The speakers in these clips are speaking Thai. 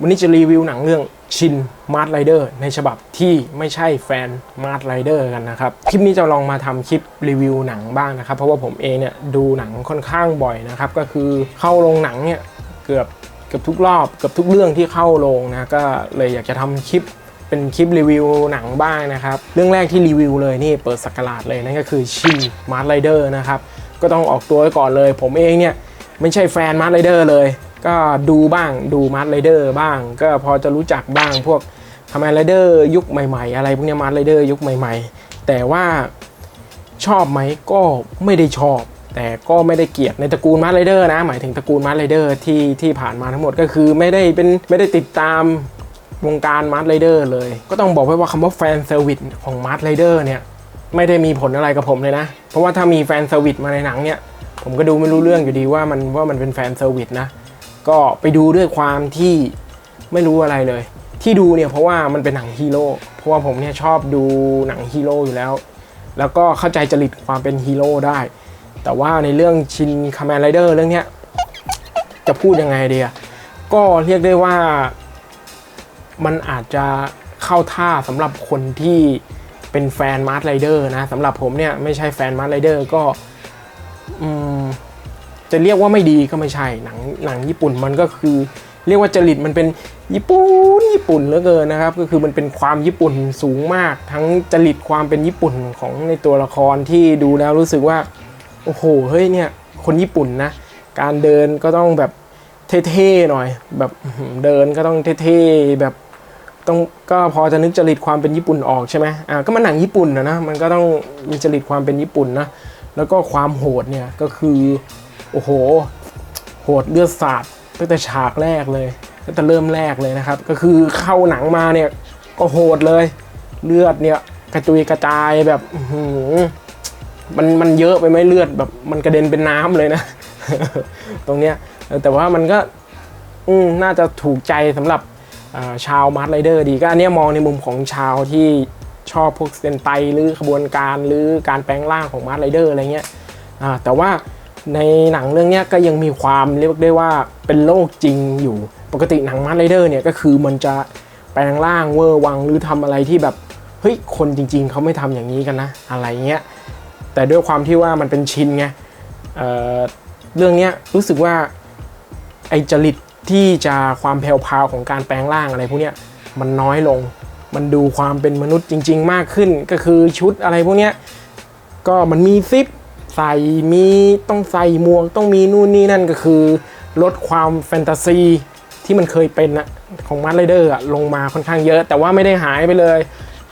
วันนี้จะรีวิวหนังเรื่องชินมาร์ r ไรเดอร์ในฉบับที่ไม่ใช่แฟนมาร์ r ไรเดอร์กันนะครับ คลิปนี้จะลองมาทำคลิปรีวิวหนังบ้างนะครับ เพราะว่าผมเองเนี่ยดูหนังค่อนข้างบ่อยนะครับ ก็คือเข้าโรงหนังเนี่ยเกือบเกือบทุกรอบเกือบทุกเรื่องที่เข้าโรงนะก็เลยอยากจะทำคลิปเป็นคลิปรีวิวหนังบ้างนะครับ เรื่องแรกที่รีวิวเลยนี่เปิดสักราชเลยนั่นก็คือชินมาร์ r ไรเดอร์นะครับก็ต้องออกตัวไว้ก่อนเลย ผมเองเนี่ยไม่ใช่แฟนมาร์ r ไรเดอร์เลย ก็ดูบ้างดูมาร์ r ไรเดอร์บ้าง ก็พอจะรู้จักบ้างพวกคา m มไรเดอร์ยุคใหม่ ๆ อะไรพวกนี้มาร์ r ไรเดอร์ยุคใหม่ ๆ แต่ว่าชอบไหมก็ไม่ได้ชอบ แต่ก็ไม่ได้เกลียดในตระกูลมาร์ r ไรเดอร์นะ หมายถึงตระกูลมาร์ r ไรเดอร์ที่ที่ผ่านมาทั้งหมดก็คือไม่ได้เป็นไม่ได้ติดตามวงการมาร์ r ไรเดอร์เลย ก็ต้องบอกไว้ว่าคำว่าแฟนเซอร์วิสของมาร์ r ไรเดอร์เนี่ยไม่ได้มีผลอะไรกับผมเลยนะ เพราะว่าถ้ามีแฟนเซอร์วิสมาในหนังเนี่ย ผมก็ดูไม่รู้เรื่องอยู่ดีว่ามันว่ามันเป็นแฟนเซอร์วิสนะ ก็ไปดูด้วยความที่ไม่รู้อะไรเลย ที่ดูเนี่ยเพราะว่ามันเป็นหนังฮีโร่เพราะว่าผมเนี่ยชอบดูหนังฮีโร่อยู่แล้ว แล้วก็เข้าใจจริตความเป็นฮีโร่ได้ แต่ว่าในเรื่องชินคา m ม n ไรเดอร์เรื่องเนี้ยจะพูดยังไงเดีอะก็เรียกได้ว่ามันอาจจะเข้าท่าสำหรับคนที่เป็นแฟนมาร์ r ไรเดอร์นะสำหรับผมเนี่ยไม่ใช่แฟนมาร์ r ไรเดอร์ก็อืม จะเรียกว่าไม่ดีก็ไม่ใช่หนังหนังญี่ปุ่นมันก็คือ เรียกว่าจริตมันเป็นญี่ปุ่นญี่ปุ่นเหลือเกินนะครับ ก็คือมันเป็นความญี่ปุ่นสูงมาก ทั้งจริตความเป็นญี่ปุ่นของในตัวละครที่ดูแล้วรู้สึกว่าโอ้โหเฮ้ยเนี่ยคนญี่ปุ่นนะ การเดินก็ต้องแบบเท่ๆหน่อย แบบเดินก็ต้องเท่ๆแบบต้องก็พอจะนึกจริตความเป็นญี่ปุ่นออกใช่ไหมอ่าก็มันหนังญี่ปุ่นนะนะมันก็ต้องมีจริตความเป็นญี่ปุ่นนะแล้วก็ความโหดเนี่ยก็คือ อ้โห โหดเลือดสาดตั้งแต่ฉากแรกเลยตั้งแต่เริ่มแรกเลยนะครับ ก็คือเข้าหนังมาเนี่ยก็โหดเลย เลือดเนี่ยกระจุยกระจายแบบหืมันมันเยอะไปไหมเลือดแบบ มันกระเด็นเป็นน้ำเลยนะ ตรงเนี้ยแต่ว่ามันก็อืน่าจะถูกใจสำหรับชาวมาร์ r ไรเดอร์ดีก็อันนี้มองในมุมของชาวที่ชอบพวกเซนไตหรือขบวนการหรือการแปลงร่างของมาร์ r ไรเดอร์อะไรเงี้ยแต่ว่า ในหนังเรื่องนี้ก็ยังมีความเรียกได้ว่าเป็นโลกจริงอยู่ ปกติหนังมาร์ r ไรเดอร์เนี่ยก็คือมันจะแปลงร่างเวอร์วังหรือทำอะไรที่แบบเฮ้ยคนจริง ๆเขาไม่ทำอย่างนี้กันนะ อะไรเงี้ยแต่ด้วยความที่ว่ามันเป็นชินไงเอ่อเรื่องนี้รู้สึกว่าไอจริตที่จะความแผ่วพราวของการแปลงร่างอะไรพวกนี้มันน้อยลง มันดูความเป็นมนุษย์จริง ๆ มากขึ้นก็คือชุดอะไรพวกนี้ก็มันมีซิป ใส่มีต้องใส่หมวกต้องมีนู่นนี่นั่นก็คือ ลดความแฟนตาซีที่มันเคยเป็นอะของมาร์ r ไรเดอร์อะลงมาค่อนข้างเยอะ แต่ว่าไม่ได้หายไปเลย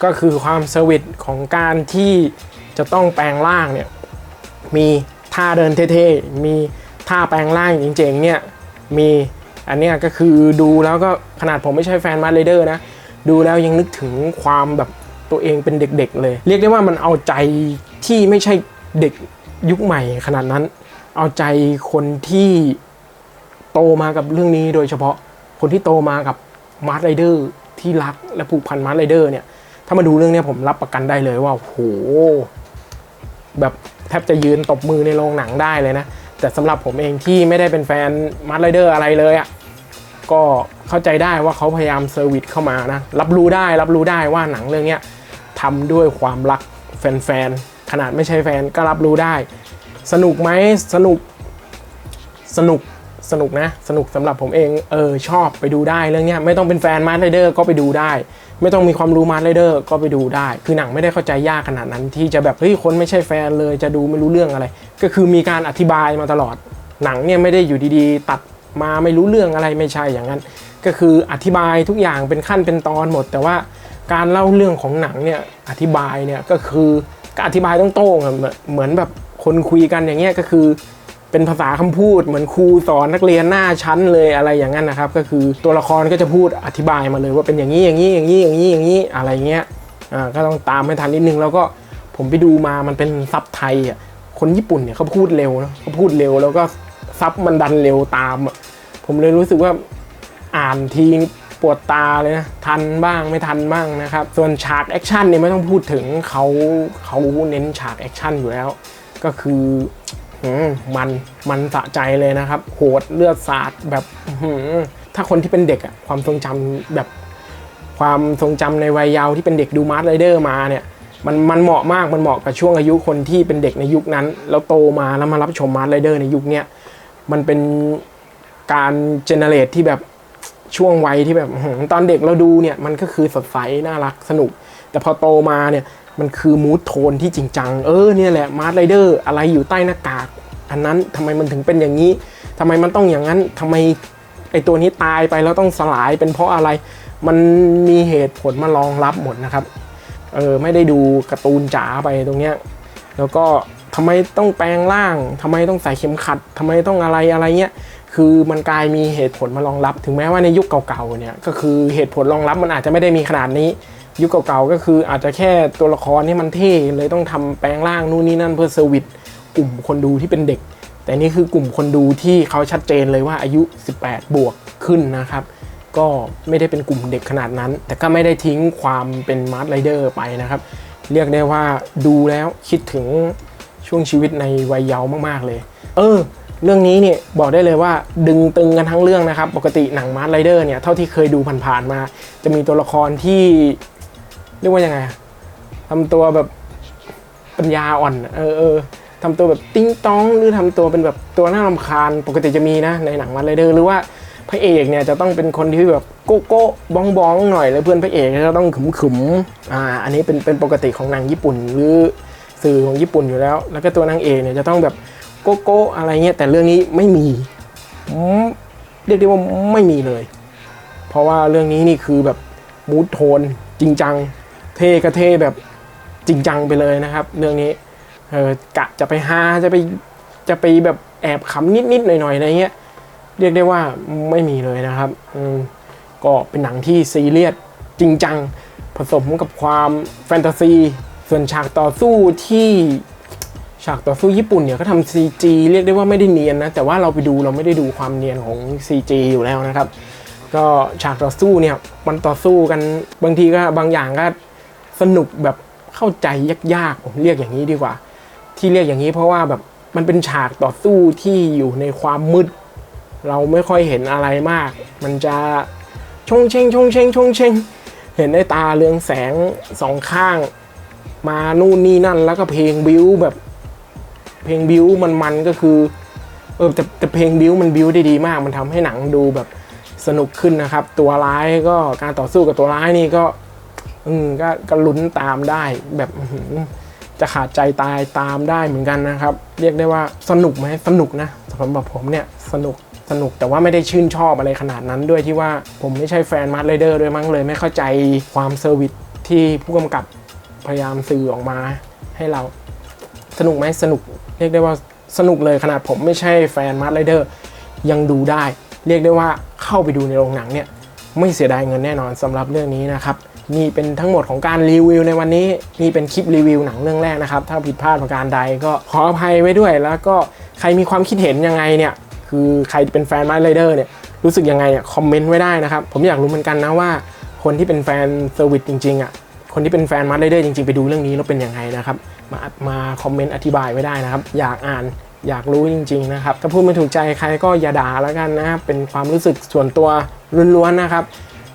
ก็คือความเซอร์วิสของการที่จะต้องแปลงร่างเนี่ยมีท่าเดินเท่ๆ มีท่าแปลงร่างเจริงๆเนี่ยมีอันเนี้ยก็คือดูแล้วก็ขนาดผมไม่ใช่แฟนมาร์ r ไรเดอร์นะ ดูแล้วยังนึกถึงความแบบตัวเองเป็นเด็กๆเลย เรียกได้ว่ามันเอาใจที่ไม่ใช่เด็ก ยุคใหม่ขนาดนั้น เอาใจคนที่โตมากับเรื่องนี้โดยเฉพาะคนที่โตมากับมาร์ r ไรเดอร์ที่รักและผูกพันมาร์ r ไรเดอร์เนี่ย ถ้ามาดูเรื่องนี้ผมรับประกันได้เลยว่าโหแบบแทบจะยืนตบมือในโรงหนังได้เลยนะ แต่สำหรับผมเองที่ไม่ได้เป็นแฟนมาร์ r ไรเดอร์อะไรเลยอะ่ะก็เข้าใจได้ว่าเขาพยายามเซอร์วิสเข้ามานะ รับรู้ได้รับรู้ได้ว่าหนังเรื่องนี้ทำด้วยความรักแฟนๆ ขนาดไม่ใช่แฟนก็รับรู้ได้ สนุกไหมสนุกสนุกสนุกนะ สนุกสำหรับผมเองเออชอบไปดูได้เรื่องเนี้ยไม่ต้องเป็นแฟนมาร์ไรเดอร์ก็ไปดูได้ ไม่ต้องมีความรู้มาร์ไรเดอร์ก็ไปดูได้ คือหนังไม่ได้เข้าใจยากขนาดนั้น ที่จะแบบเฮ้ยคนไม่ใช่แฟนเลยจะดูไม่รู้เรื่องอะไร ก็คือมีการอธิบายมาตลอด หนังเนี่ยไม่ได้อยู่ดีๆ ตัดมาไม่รู้เรื่องอะไรไม่ใช่อย่างนั้น ก็คืออธิบายทุกอย่างเป็นขั้นเป็นตอนหมด แต่ว่าการเล่าเรื่องของหนังเนี่ยอธิบายเนี่ยก็คือ ก็อธิบายต้องโต้งเหมือนเหมือนแบบคนคุยกันอย่างเงี้ยก็คือเป็นภาษาคำพูดเหมือนครูสอนนักเรียนหน้าชั้นเลยอะไรอย่างนั้นนะครับ ก็คือตัวละครก็จะพูดอธิบายมาเลยว่าเป็นอย่างนี้อย่างนี้อย่างนี้อย่างนี้อย่างนี้อะไรเงี้ยอ่าก็ต้องตามให้ทันนิดนึงแล้วก็ผมไปดูมามันเป็นซับไทยอะคนญี่ปุ่นเนี่ยเขาพูดเร็วนะเขาพูดเร็วแล้วก็ซับมันดันเร็วตามอะผมเลยรู้สึกว่าอ่านที ปวดตาเลยนะทันบ้างไม่ทันบ้างนะครับ ส่วนฉากแอคชั่นเนี่ยไม่ต้องพูดถึงเขาเขาเน้นฉากแอคชั่นอยู่แล้ว ก็คือมันมันสะใจเลยนะครับ โหดเลือดสาดแบบถ้าคนที่เป็นเด็กอะความทรงจำแบบความทรงจำในวัยเยาว์ที่เป็นเด็กดูมาร์ r ไรเดอร์มาเนี่ยมันมันเหมาะมากมันเหมาะกับช่วงอายุคนที่เป็นเด็กในยุคนั้น แล้วโตมาแล้วมารับชมมาร์ r ไรเดอร์ในยุคเนี้ยมันเป็นการเจเนเรตที่แบบ ช่วงวัยที่แบบตอนเด็กเราดูเนี่ยมันก็คือสดใสน่ารักสนุก แต่พอโตมาเนี่ยมันคือมูดโทนที่จริงจัง เออเนี่ยแหละมาร์ r ไรเดอร์อะไรอยู่ใต้หน้ากาก อันนั้นทำไมมันถึงเป็นอย่างนี้ทำไมมันต้องอย่างนั้นทำไมไอตัวนี้ตายไปแล้วต้องสลายเป็นเพราะอะไร มันมีเหตุผลมารองรับหมดนะครับเออไม่ได้ดูการ์ตูนจ๋าไปตรงเนี้ยแล้วก็ทำไมต้องแปลงร่างทำไมต้องใส่เข็มขัดทำไมต้องอะไรอะไรเงี้ย คือมันกลายมีเหตุผลมารองรับ ถึงแม้ว่าในยุคเก่าๆเนี่ยก็คือเหตุผลรองรับมันอาจจะไม่ได้มีขนาดนี้ ยุคเก่าๆก็คืออาจจะแค่ตัวละครที่มันเท่เลยต้องทำแปลงร่างนู่นนี่นั่นเพื่อเซอร์วิสกลุ่มคนดูที่เป็นเด็ก แต่นี่คือกลุ่มคนดูที่เขาชัดเจนเลยว่าอายุ 18 บวกขึ้นนะครับ ก็ไม่ได้เป็นกลุ่มเด็กขนาดนั้น แต่ก็ไม่ได้ทิ้งความเป็นมาร์ r ไรเดอร์ไปนะครับ เรียกได้ว่าดูแล้วคิดถึงช่วงชีวิตในวัยเยาว์มากๆเลย เออ เรื่องนี้เนี่ยบอกได้เลยว่าดึงตึงกันทั้งเรื่องนะครับ ปกติหนังมาร์ r ไรเดอร์เนี่ยเท่าที่เคยดูผ่านๆมา จะมีตัวละครที่เรียกว่ายังไงทำตัวแบบปัญญาอ่อน เออเออทำตัวแบบติ้งต้อง หรือทำตัวเป็นแบบตัวน่ารำคาญ ปกติจะมีนะในหนังมาร์ r ไรเดอร์หรือว่าพระเอกเนี่ยจะต้องเป็นคนที่แบบโก้โก้บ้องบ้องหน่อย แล้วเพื่อนพระเอกก็ต้องขึมขึมๆอ่าอันนี้เป็นเป็นปกติของหนังญี่ปุ่น หรือสื่อของญี่ปุ่นอยู่แล้ว แล้วก็ตัวนางเอกเนี่ยจะต้องแบบ โก้โก้อะไรเงี้ยแต่เรื่องนี้ไม่มีอืมเรียกได้ว่าไม่มีเลย เพราะว่าเรื่องนี้นี่คือแบบมูดโทนจริงจัง เท่ก็เท่แบบจริงจังไปเลยนะครับ เรื่องนี้เออกะจะไปฮาจะไปจะไปแบบแอบขำนิดๆหน่อยๆอะไรเงี้ยเรียกได้ว่าไม่มีเลยนะครับอืมก็เป็นหนังที่ซีเรียสจริงจัง ผสมกับความแฟนตาซี ส่วนฉากต่อสู้ที่ ฉากต่อสู้ญี่ปุ่นเนี่ยก็ทำ CG เรียกได้ว่าไม่ได้เนียนนะ แต่ว่าเราไปดูเราไม่ได้ดูความเนียนของ CG อยู่แล้วนะครับ ก็ฉากต่อสู้เนี่ยมันต่อสู้กันบางทีก็บางอย่างก็สนุกแบบเข้าใจยากๆผมเรียกอย่างนี้ดีกว่า ที่เรียกอย่างนี้เพราะว่าแบบมันเป็นฉากต่อสู้ที่อยู่ในความมืด เราไม่ค่อยเห็นอะไรมาก มันจะชงเชงชงเชงชงเชงเห็นได้ตาเรืองแสงสองข้าง มานู่นนี่นั่นแล้วก็เพลงบิวแบบ เพลงบิวมันมันก็คือเออแต่แต่เพลงบิวมันบิวได้ดีมาก มันทำให้หนังดูแบบสนุกขึ้นนะครับ ตัวร้ายก็การต่อสู้กับตัวร้ายนี่ก็ อืมก็ก็ลุ้นตามได้แบบจะขาดใจตายตามได้เหมือนกันนะครับ เรียกได้ว่าสนุกไหมสนุกนะสำหรับผมเนี่ยสนุกสนุกแต่ว่าไม่ได้ชื่นชอบอะไรขนาดนั้นด้วยที่ว่าผมไม่ใช่แฟนมาร์ r ไรเดอร์ด้วยมั้งเลย ไม่เข้าใจความเซอร์วิสที่ผู้กำกับพยายามสื่อออกมาให้เราสนุกไหมสนุก เรียกได้ว่าสนุกเลยขนาดผมไม่ใช่แฟนมาร์ r ไรเดอร์ยังดูได้ เรียกได้ว่าเข้าไปดูในโรงหนังเนี่ยไม่เสียดายเงินแน่นอนสำหรับเรื่องนี้นะครับนี่เป็นทั้งหมดของการรีวิวในวันนี้นี่เป็นคลิปรีวิวหนังเรื่องแรกนะครับ ถ้าผิดพลาดประการใดก็ขออภัยไว้ด้วย แล้วก็ใครมีความคิดเห็นยังไงเนี่ยคือใครเป็นแฟนมาร์ r ไรเดอร์เนี่ยรู้สึกยังไงเนี่ยคอมเมนต์ไว้ได้นะครับ ผมอยากรู้เหมือนกันนะว่า คนที่เป็นแฟนเซอร์วิสจริงๆอะ คนที่เป็นแฟนมาร์ r ไรเดอร์จริงๆ ไปดูเรื่องนี้แล้วเป็นยังไงนะครับ มามาคอมเมนต์อธิบายไว้ได้นะครับ อยากอ่านอยากรู้จริง ๆ นะครับ ถ้าพูดไม่ถูกใจใครก็อย่าด่าแล้วกันนะครับ เป็นความรู้สึกส่วนตัวล้วนๆนะครับ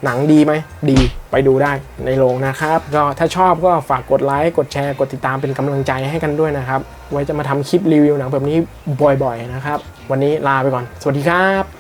หนังดีไหมดีไปดูได้ในโรงนะครับ ก็ถ้าชอบก็ฝากกดไลค์กดแชร์กดติดตามเป็นกำลังใจให้กันด้วยนะครับ ไว้จะมาทำคลิปรีวิวหนังแบบนี้บ่อยๆนะครับ วันนี้ลาไปก่อน สวัสดีครับ